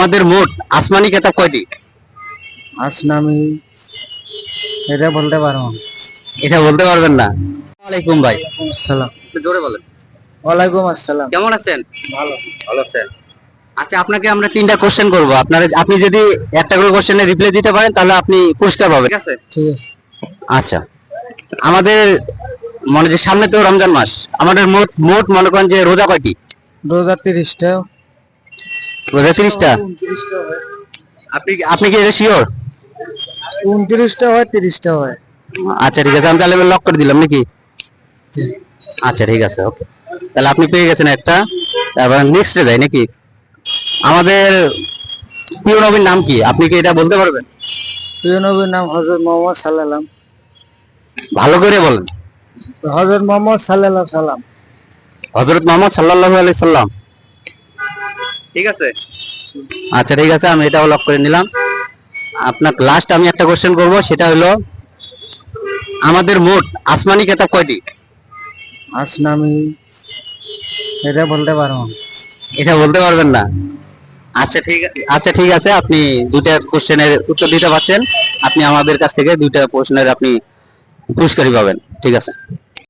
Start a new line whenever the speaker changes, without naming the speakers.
আমাদের মোট আসমানি কেতাব কয়টি?
আসনামি এটা বলতে পারব না।
এটা বলতে পারবেন না। ওয়ালাইকুম ভাই।
আসসালাম।
একটু জোরে বলেন।
ওয়ালাইকুম আসসালাম।
কেমন আছেন?
ভালো।
ভালো আছেন। আচ্ছা আপনাকে আমরা তিনটা কোশ্চেন করব। আপনার আপনি যদি একটা করে কোশ্চেনের রিপ্লাই দিতে পারেন তাহলে আপনি পুরস্কার পাবেন। ঠিক আছে।
ঠিক আছে।
আচ্ছা। আমাদের মনে যে সামনে তো রমজান মাস আমাদের মোট মোট মনে করেন যে রোজা কয়টি?
রোজা তিরিশটা।
রোজা তিরিশটা আপনি আপনি কি এটা শিওর
উনত্রিশটা হয় তিরিশটা হয়।
আচ্ছা ঠিক আছে আমি তাহলে লক করে দিলাম নাকি? আচ্ছা ঠিক আছে ওকে তাহলে আপনি পেয়ে গেছেন একটা। তারপর নেক্সটে যাই নাকি? আমাদের প্রিয় নবীর নাম কি? আপনি কি এটা বলতে পারবেন?
প্রিয় নবীর নাম হজরত মোহাম্মদ সাল্লাম
ভালো করে বলেন।
হজরত মোহাম্মদ সাল্লাহ সাল্লাম
হজরত মোহাম্মদ সাল্লাল্লাহু আলাইহি সাল্লাম ঠিক আছে। আচ্ছা ঠিক আছে আমি এটাও লক করে নিলাম। আপনার লাস্ট আমি একটা কোশ্চেন করব সেটা হলো আমাদের মোট আসমানি কেতাব কয়টি?
আসনামি এটা বলতে পারব
এটা বলতে পারবেন না? আচ্ছা ঠিক আচ্ছা ঠিক আছে আপনি দুইটা কোশ্চেনের উত্তর দিতে পারছেন। আপনি আমাদের কাছ থেকে দুইটা প্রশ্নের আপনি পুরস্কারই পাবেন ঠিক আছে?